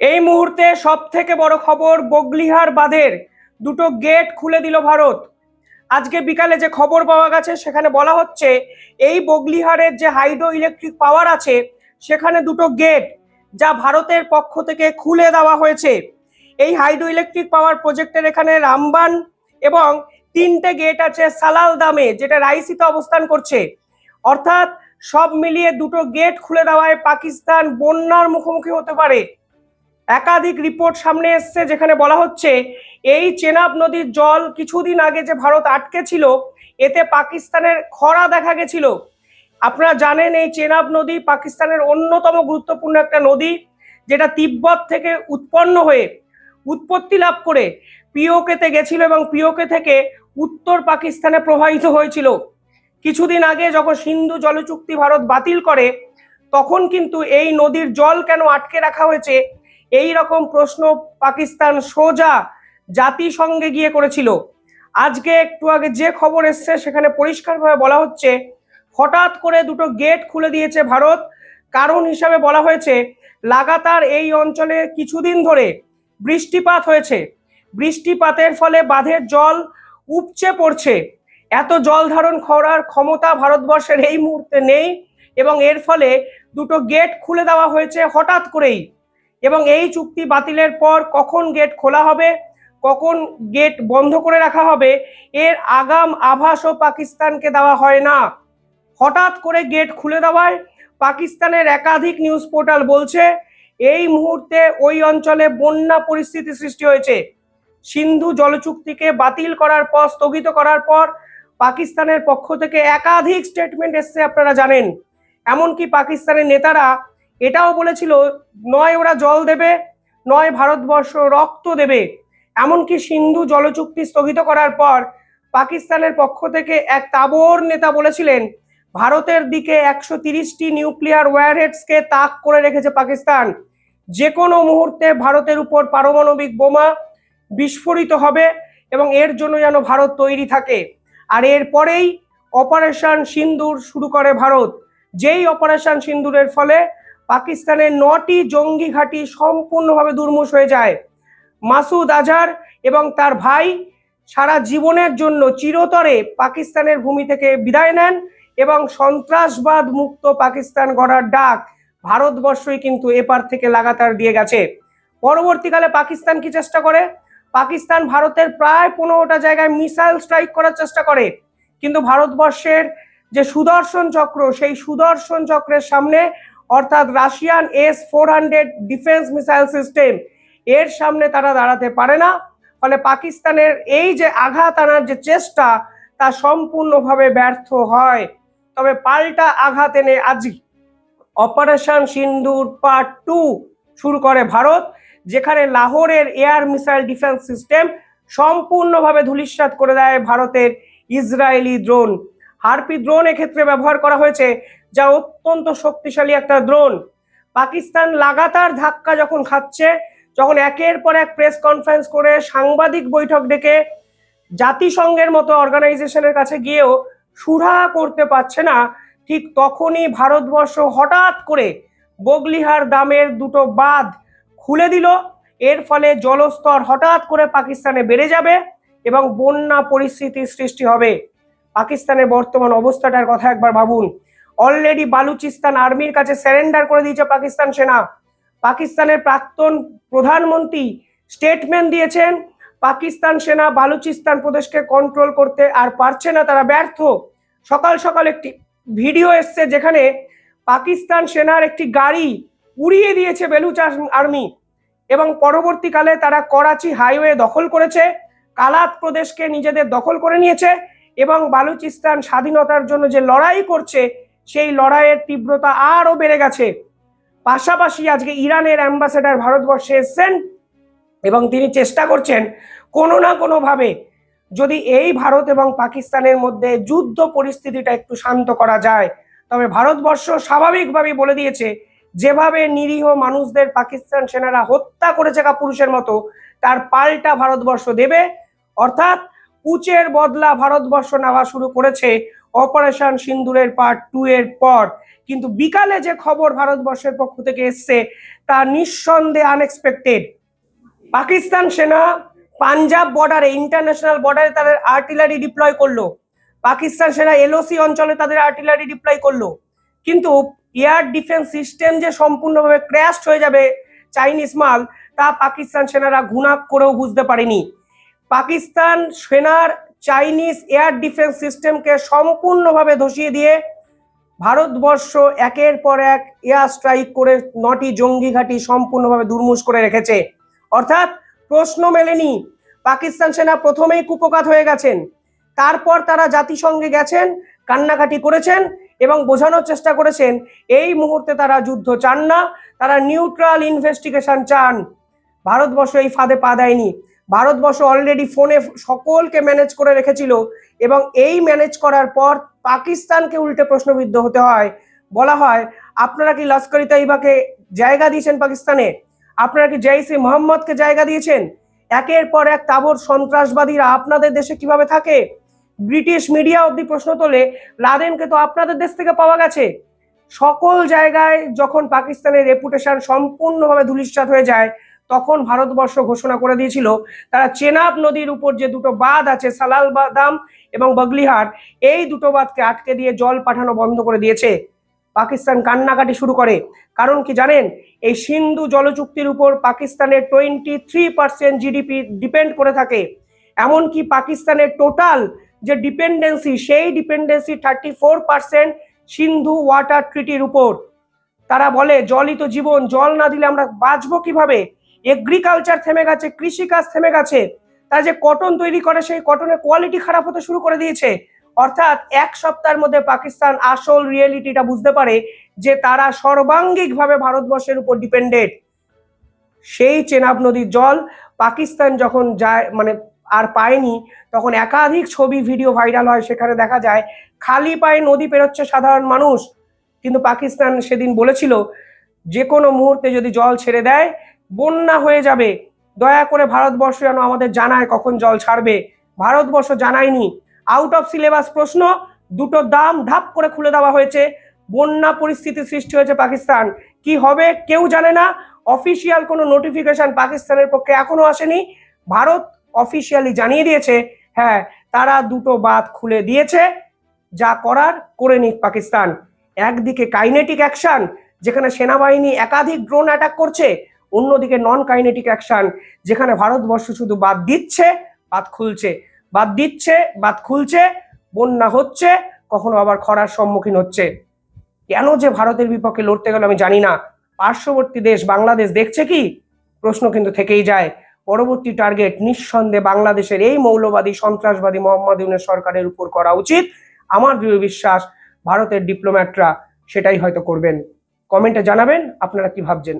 এই মুহূর্তে সব থেকে বড় খবর বগলিহার বাঁধের দুটো গেট খুলে দিল ভারত। আজকে বিকালে যে খবর পাওয়া গেছে, সেখানে বলা হচ্ছে এই বগলিহারের যে হাইড্রো ইলেকট্রিক পাওয়ার আছে, সেখানে দুটো গেট যা ভারতের পক্ষ থেকে খুলে দেওয়া হয়েছে। এই হাইড্রো ইলেকট্রিক পাওয়ার প্রজেক্টের এখানে রামবান এবং তিনটে গেট আছে সালাল দামে যেটা রাইসিতে অবস্থান করছে। অর্থাৎ সব মিলিয়ে দুটো গেট খুলে দেওয়ায় পাকিস্তান বন্যার মুখোমুখি হতে পারে। একাধিক রিপোর্ট সামনে এসছে যেখানে বলা হচ্ছে, এই চেনাব নদীর জল কিছুদিন আগে যে ভারত আটকে ছিল, এতে পাকিস্তানের খরা দেখা গেছিল। আপনারা জানেন এই চেনাব নদী পাকিস্তানের অন্যতম গুরুত্বপূর্ণ একটা নদী, যেটা তিব্বত থেকে উৎপন্ন হয়ে উৎপত্তি লাভ করে পিওকেতে গেছিল এবং পিওকে থেকে উত্তর পাকিস্তানে প্রবাহিত হয়েছিল। কিছুদিন আগে যখন সিন্ধু জলচুক্তি ভারত বাতিল করে, তখন কিন্তু এই নদীর জল কেন আটকে রাখা হয়েছে এই রকম প্রশ্ন পাকিস্তান সোজা জাতিসংঘে গিয়ে করেছিল। আজকে একটু আগে যে খবর এসছে, সেখানে পরিষ্কারভাবে বলা হচ্ছে, হঠাৎ করে দুটো গেট খুলে দিয়েছে ভারত। কারণ হিসাবে বলা হয়েছে, লাগাতার এই অঞ্চলে কিছুদিন ধরে বৃষ্টিপাত হয়েছে। বৃষ্টিপাতের ফলে বাঁধের জল উপচে পড়ছে। এত জল ধারণ করার ক্ষমতা ভারতবর্ষের এই মুহূর্তে নেই এবং এর ফলে দুটো গেট খুলে দেওয়া হয়েছে হঠাৎ করেই। এবং এই চুক্তি বাতিলের পর কখন গেট খোলা হবে, কখন গেট বন্ধ করে রাখা হবে, এর আগাম আভাসও পাকিস্তানকে দেওয়া হয় না। হঠাৎ করে গেট খুলে দেওয়ায় পাকিস্তানের একাধিক নিউজ পোর্টাল বলছে, এই মুহূর্তে ওই অঞ্চলে বন্যা পরিস্থিতি সৃষ্টি হয়েছে। সিন্ধু জলচুক্তিকে বাতিল করার পর, স্থগিত করার পর পাকিস্তানের পক্ষ থেকে একাধিক স্টেটমেন্ট এসছে, আপনারা জানেন। এমনকি পাকিস্তানের নেতারা এটাও বলেছিল, নয় ওরা জল দেবে, নয় ভারতবর্ষ রক্ত দেবে। এমনকি সিন্ধু জলচুক্তি স্থগিত করার পর পাকিস্তানের পক্ষ থেকে এক তাবর নেতা বলেছিলেন, ভারতের দিকে একশো তিরিশটি নিউক্লিয়ার ওয়ারহেডসকে তাক করে রেখেছে পাকিস্তান। যে কোনো মুহূর্তে ভারতের উপর পারমাণবিক বোমা বিস্ফোরিত হবে এবং এর জন্য যেন ভারত তৈরি থাকে। আর এরপরেই অপারেশন সিন্দুর শুরু করে ভারত। যেই অপারেশন সিন্দুরের ফলে পাকিস্তানের নটি জঙ্গি ঘাঁটি সম্পূর্ণভাবে দুর্মুষ হয়ে যায়। মাসুদ আজহার এবং তার ভাই সারা জীবনের জন্য চিরতরে পাকিস্তানের ভূমি থেকে বিদায় নেন এবং সন্ত্রাসবাদ মুক্ত পাকিস্তান গড়ার ডাক ভারতবর্ষই কিন্তু এপার থেকে লাগাতার দিয়ে গেছে। পরবর্তীকালে পাকিস্তান কি চেষ্টা করে? পাকিস্তান ভারতের প্রায় পনেরোটা জায়গায় মিসাইল স্ট্রাইক করার চেষ্টা করে। কিন্তু ভারতবর্ষের যে সুদর্শন চক্র, সেই সুদর্শন চক্রের সামনে অর্থাৎ Russian S four hundred defence missile system, এর সামনে তারা দাঁড়াতে পারে না। ফলে পাকিস্তানের এই যে আঘাত আনার যে চেষ্টা, তা সম্পূর্ণভাবে ব্যর্থ হয়। তবে পাল্টা আঘাত এনে আজ অপারেশন সিন্দুর পার্ট টু শুরু করে ভারত, যেখানে লাহোরের এয়ার মিসাইল ডিফেন্স সিস্টেম সম্পূর্ণভাবে ধূলিসাৎ করে দেয় ভারতের ইসরায়েলি ড্রোন। হারপি ড্রোন এক্ষেত্রে ব্যবহার করা হয়েছে যা অত্যন্ত শক্তিশালী একটা ড্রোন পাকিস্তান লাগাতার ধাক্কা যখন খাচ্ছে, যখন একের পর এক প্রেস কনফারেন্স করে সাংবাদিক বৈঠক ডেকে জাতিসংঘের মতো অর্গানাইজেশনের কাছে গিয়েও সুরা করতে পারছে না, ঠিক তখনই ভারতবর্ষ হঠাৎ করে বগলিহার দামের দুটো বাঁধ খুলে দিল। এর ফলে জলস্তর হঠাৎ করে পাকিস্তানে বেড়ে যাবে এবং বন্যা পরিস্থিতির সৃষ্টি হবে। পাকিস্তানের বর্তমান অবস্থাটার কথা একবার ভাবুন। অলরেডি বালুচিস্তান আর্মির কাছে স্যারেন্ডার করে দিয়েছে পাকিস্তান সেনা। পাকিস্তানের প্রাক্তন প্রধানমন্ত্রী স্টেটমেন্ট দিয়েছেন, পাকিস্তান সেনা বালুচিস্তান প্রদেশকে কন্ট্রোল করতে আর পারছে না, তারা ব্যর্থ। সকাল সকাল একটি ভিডিও এসছে যেখানে পাকিস্তান সেনার একটি গাড়ি উড়িয়ে দিয়েছে বেলুচ আর্মি এবং পরবর্তীকালে তারা করাচি হাইওয়ে দখল করেছে, কালাত প্রদেশকে নিজেদের দখল করে নিয়েছে এবং বালুচিস্তান স্বাধীনতার জন্য যে লড়াই করছে সেই লড়াইয়ের তীব্রতা আরও বেড়ে গেছে। পাশাপাশি আজকে ইরানের অ্যাম্বাসেডার ভারতবর্ষে এসছেন এবং তিনি চেষ্টা করছেন কোনো না কোনোভাবে যদি এই ভারত এবং পাকিস্তানের মধ্যে যুদ্ধ পরিস্থিতিটা একটু শান্ত করা যায়। তবে ভারতবর্ষ স্বাভাবিকভাবেই বলে দিয়েছে, যেভাবে নিরীহ মানুষদের পাকিস্তান সেনারা হত্যা করেছে কাপুরুষের মতো, তার পাল্টা ভারতবর্ষ দেবে। অর্থাৎ পুচের বদলা ভারতবর্ষ নেওয়া শুরু করেছে অপারেশন সিন্দুরের পার্ট টু এর পর, কিন্তু বিকালে যে খবর ভারতবর্ষের পক্ষ থেকে এসছে, তা নিঃসন্দেহে আনএক্সপেক্টেড পাকিস্তান সেনা পাঞ্জাব বর্ডারে ইন্টারন্যাশনাল বর্ডারে তাদের আর্টিলারি ডিপ্লয় করল। পাকিস্তান সেনা এলওসি অঞ্চলে তাদের আর্টিলারি ডিপ্লয় করল। কিন্তু এয়ার ডিফেন্স সিস্টেম যে সম্পূর্ণভাবে ক্র্যাশ হয়ে যাবে চাইনিজ মাল, তা পাকিস্তান সেনারা ঘুণাক করেও বুঝতে পারেনি। পাকিস্তান সেনার চাইনিজ এয়ার ডিফেন্স সিস্টেমকে সম্পূর্ণভাবে ধসিয়ে দিয়ে ভারতবর্ষ একের পর এক এয়ার স্ট্রাইক করে নটি জঙ্গি ঘাঁটি সম্পূর্ণভাবে দুর্মুষ করে রেখেছে। অর্থাৎ প্রশ্ন মেলেনি, পাকিস্তান সেনা প্রথমেই কুপকাত হয়ে গেছেন, তারপর তারা জাতিসংঘে গেছেন, কান্নাকাটি করেছেন এবং বোঝানোর চেষ্টা করেছেন, এই মুহূর্তে তারা যুদ্ধ চান না, তারা নিউট্রাল ইনভেস্টিগেশন চান। ভারতবর্ষ এই ফাঁদে পা দেয়নি। ভারতবর্ষ অলরেডি ফোনে সকলকে ম্যানেজ করে রেখেছিল এবং এই ম্যানেজ করার পর পাকিস্তানকে উল্টে প্রশ্নবিদ্ধ হতে হয়। বলা হয়, আপনারা কি লস্করি তাইবাকে জায়গা দিয়েছেন পাকিস্তানে? আপনারা কি জৈসে মোহাম্মদকে জায়গা দিয়েছেন? একের পর এক তাবর সন্ত্রাসবাদীরা আপনাদের দেশে কীভাবে থাকে? ব্রিটিশ মিডিয়া অব্দি প্রশ্ন তোলে, লাদেনকে তো আপনাদের দেশ থেকে পাওয়া গেছে। সকল জায়গায় যখন পাকিস্তানের রেপুটেশন সম্পূর্ণভাবে ধূলিসাৎ হয়ে যায় তখন ভারতবর্ষ ঘোষণা করে দিয়েছিল, তারা চেনাব নদীর উপর যে দুটো বাঁধ আছে, সালাল বাদাম এবং বগলিহার, এই দুটো বাঁধকে আটকে দিয়ে জল পাঠানো বন্ধ করে দিয়েছে। পাকিস্তান কান্নাকাটি শুরু করে। কারণ কি জানেন? এই সিন্ধু জলচুক্তির উপর পাকিস্তানের twenty three percent GDP depend করে থাকে। এমনকি পাকিস্তানের টোটাল যে ডিপেন্ডেন্সি সেই dependency thirty four percent Sindhu water ট্রিটির উপর। তারা বলে জলই তো জীবন, জল না দিলে আমরা বাঁচবো কীভাবে? এগ্রিকালচার থেমে গেছে, কৃষিকাজ থেমে গেছে, তারা যে কটন তৈরি করে সেই কটনের কোয়ালিটি খারাপ হতে শুরু করে দিয়েছে। অর্থাৎ এক সপ্তাহের মধ্যে পাকিস্তান আসল রিয়েলিটিটা বুঝতে পারে যে তারা সর্বাঙ্গিকভাবে ভারতবর্ষের উপর ডিপেন্ডেড সেই চেনাব নদীর জল পাকিস্তান যখন যায় মানে আর পায়নি, তখন একাধিক ছবি ভিডিও ভাইরাল হয়, সেখানে দেখা যায় খালি পায়ে নদী পেরোচ্ছে সাধারণ মানুষ। কিন্তু পাকিস্তান সেদিন বলেছিল, যে কোনো মুহূর্তে যদি জল ছেড়ে দেয় বন্যা হয়ে যাবে। দয়া করে ভারতবর্ষ যেন আমাদের জানায় কখন জল ছাড়বে। ভারতবর্ষ জানায়নি। আউট অফ সিলেবাস প্রশ্ন, দুটো দাম ধাপ করে খুলে দেওয়া হয়েছে। বন্যা পরিস্থিতি সৃষ্টি হয়েছে পাকিস্তান। কি হবে কেউ জানে না। অফিসিয়াল কোনো নোটিফিকেশন পাকিস্তানের পক্ষে এখনও আসেনি। ভারত অফিসিয়ালি জানিয়ে দিয়েছে। হ্যাঁ তারা দুটো বাঁধ খুলে দিয়েছে। যা করার করে নিক পাকিস্তান। একদিকে কাইনেটিক অ্যাকশন যেখানে সেনাবাহিনী একাধিক ড্রোন অ্যাটাক করছে। অন্যদিকে নন কাইনেটিক অ্যাকশন যেখানে ভারতবর্ষ শুধু বাদ দিচ্ছে, বাদ খুলছে। বাদ দিচ্ছে, বাদ খুলছে, বন্যা হচ্ছে, কখনো আবার খরার সম্মুখীন হচ্ছে। কেন যে ভারতের বিপক্ষে লড়তে গেল আমি জানি না। পার্শ্ববর্তী দেশ বাংলাদেশ দেখছে কি? প্রশ্ন কিন্তু থেকেই যায়। পরবর্তী টার্গেট নিঃসন্দেহে বাংলাদেশের এই মৌলবাদী, সন্ত্রাসবাদী মোহাম্মদ ইউনের সরকারের উপর করা উচিত। আমার দৃঢ় বিশ্বাস, ভারতের ডিপ্লোম্যাটরা সেটাই হয়তো করবেন। কমেন্টে জানাবেন, আপনারা কি ভাবছেন?